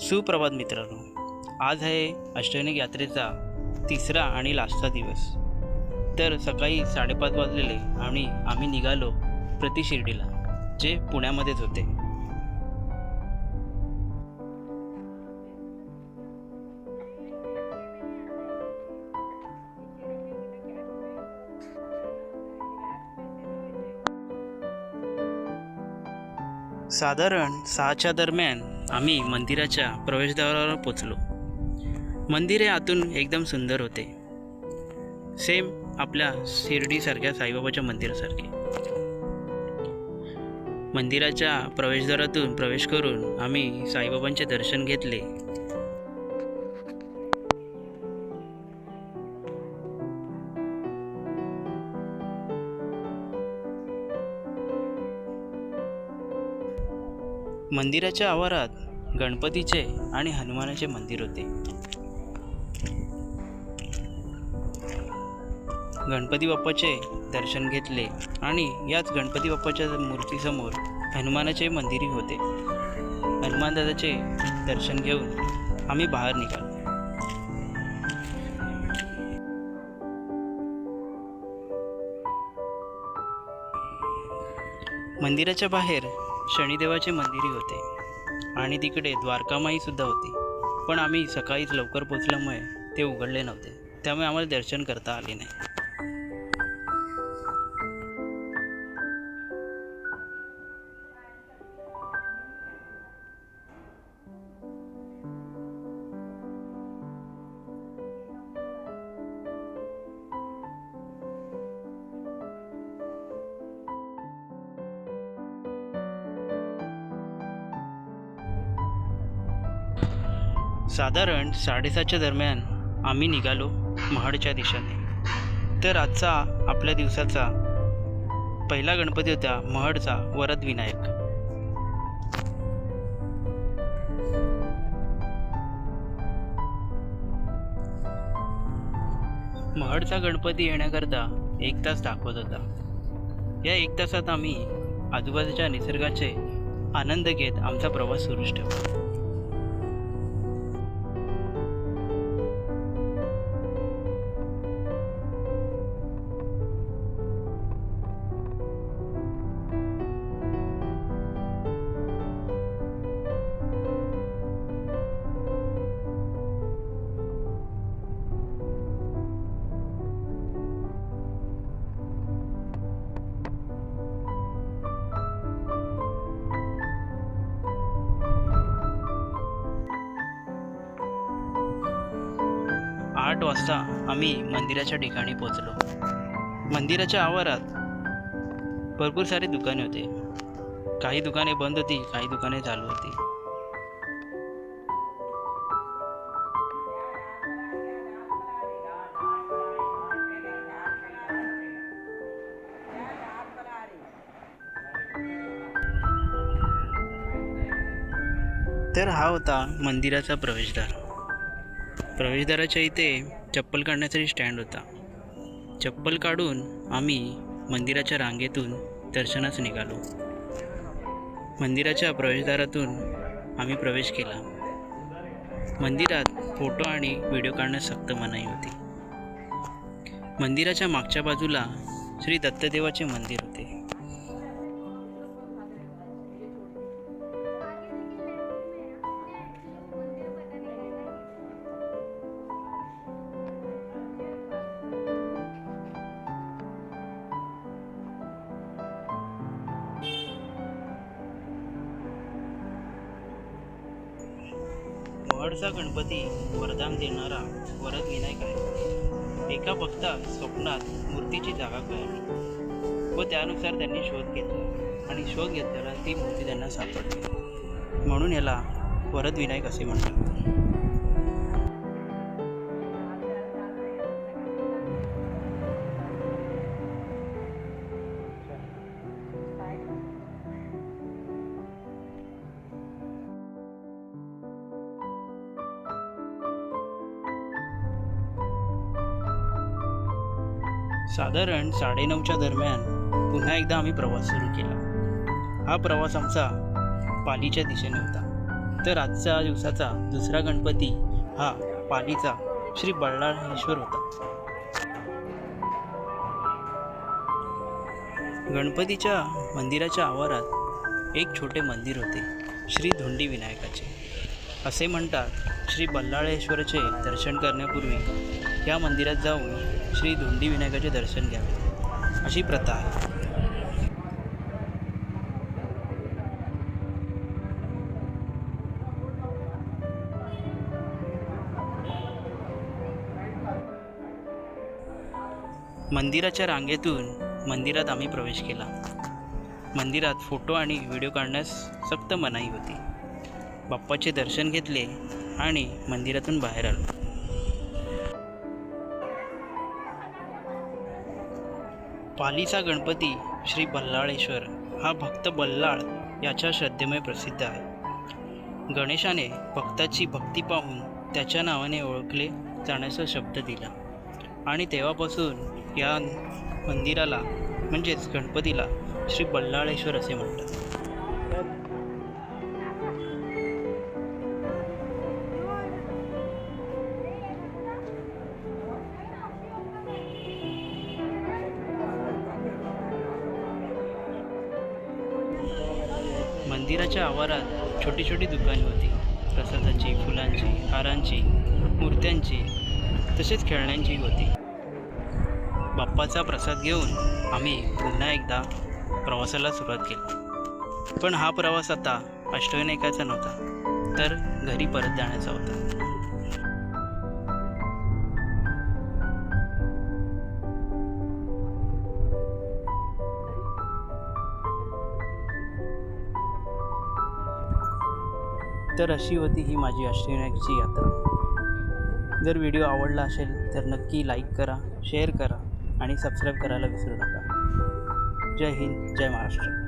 सुप्रभात मित्रांनो. आज आहे अष्टविनायक यात्रेचा तिसरा आणि लास्टचा दिवस. तर सकाळी साडेपाच वाजलेले आणि आम्ही निघालो प्रतिशिर्डीला जे पुण्यामध्येच होते. साधारण सहाच्या दरम्यान आम्ही मंदिराच्या प्रवेशद्वारावर पोचलो. मंदिर हे आतून एकदम सुंदर होते. सेम आपल्या शिर्डीसारख्या साईबाबाच्या मंदिरासारखे. मंदिराच्या प्रवेशद्वारातून प्रवेश करून आम्ही साईबाबांचे दर्शन घेतले. मंदिराच्या आवारात गणपतीचे आणि हनुमानाचे मंदिर होते. गणपती बाप्पाचे दर्शन घेतले आणि याच गणपती बाप्पाच्या मूर्तीसमोर हनुमानाचे मंदिरही होते. हनुमान दादाचे दर्शन घेऊन आम्ही बाहेर निघालो. मंदिराच्या बाहेर शनिदेवाचे मंदिरही होते. आणि तिकडे द्वारकामाईसुद्धा होती. पण आम्ही सकाळीच लवकर पोचल्यामुळे ते उघडले नव्हते. त्यामुळे आम्हाला दर्शन करता आले नाही. साधारण साडेसातच्या दरम्यान आम्ही निघालो महाडच्या दिशेने. तर आजचा आपल्या दिवसाचा पहिला गणपती होता महडचा वरद विनायक. महडचा गणपती येण्याकरता एक तास दाखवत होता. या एक तासात आम्ही आजूबाजूच्या निसर्गाचे आनंद घेत आमचा प्रवास सुरूच ठेवला. आठ वाजता आम्ही मंदिराच्या ठिकाणी पोचलो मंदिराच्या आवारात भरपूर सारे दुकाने होते. काही दुकाने बंद होती काही दुकाने चालू होती. तर हा होता मंदिराचा प्रवेशद्वार. प्रवेशद्वाराच्या इथे चप्पल काढण्यासाठी स्टँड होता. चप्पल काढून आम्ही मंदिराच्या रांगेतून दर्शनास निघालो. मंदिराच्या प्रवेशद्वारातून आम्ही प्रवेश केला. मंदिरात फोटो आणि व्हिडिओ काढण्यास सक्त मनाई होती. मंदिराच्या मागच्या बाजूला श्री दत्तदेवाचे मंदिर होते. महडचा गणपती वरदान देणारा वरद विनायक आहे. एका भक्ता स्वप्नात मूर्तीची जागा कळली व त्यानुसार त्यांनी शोध घेतला आणि शोध घेतलेला ती मूर्ती त्यांना सापडली. म्हणून याला वरद विनायक असे म्हणतात. साधारण साडेनऊच्या दरम्यान पुन्हा एकदा आम्ही प्रवास सुरू केला. हा प्रवास आमचा पालीच्या दिशेने होता. तर आजच्या दिवसाचा दुसरा गणपती हा पालीचा श्री बल्लाळेश्वर होता. गणपतीच्या मंदिराच्या आवारात एक छोटे मंदिर होते श्री धोंडी विनायकाचे. असे म्हणतात श्री बल्लाळेश्वराचे दर्शन करण्यापूर्वी या मंदिरात जाऊन श्री धोंडी विनायकाचे दर्शन घ्यावे अशी प्रथा आहे. मंदिराच्या रांगेतून मंदिरात आम्ही प्रवेश केला. मंदिरात फोटो आणि व्हिडिओ काढण्यास सक्त मनाई होती. बाप्पाचे दर्शन घेतले आणि मंदिरातून बाहेर आलो. पालीचा गणपती श्री बल्लाळेश्वर हा भक्त बल्लाळ याच्या श्रद्धेमुळे प्रसिद्ध आहे. गणेशाने भक्ताची भक्ती पाहून त्याच्या नावाने ओळखले जाण्याचा शब्द दिला आणि तेव्हापासून या मंदिराला म्हणजेच गणपतीला श्री बल्लाळेश्वर असे म्हणतात. मंदिराच्या आवारात छोटी छोटी दुकाने होती. प्रसादाची फुलांची हारांची मूर्त्यांची तसेच खेळण्यांची होती. बाप्पाचा प्रसाद घेऊन आम्ही पुन्हा एकदा प्रवासाला सुरुवात केली. पण हा प्रवास आता अष्टविनायकाचा नव्हता तर घरी परत जाण्याचा होता. तर अशी होती ही माझी अष्टविनायकची यात्रा. जर व्हिडिओ आवडला असेल तर नक्की लाईक करा शेअर करा आणि सबस्क्राईब करायला विसरू नका. जय हिंद जय महाराष्ट्र.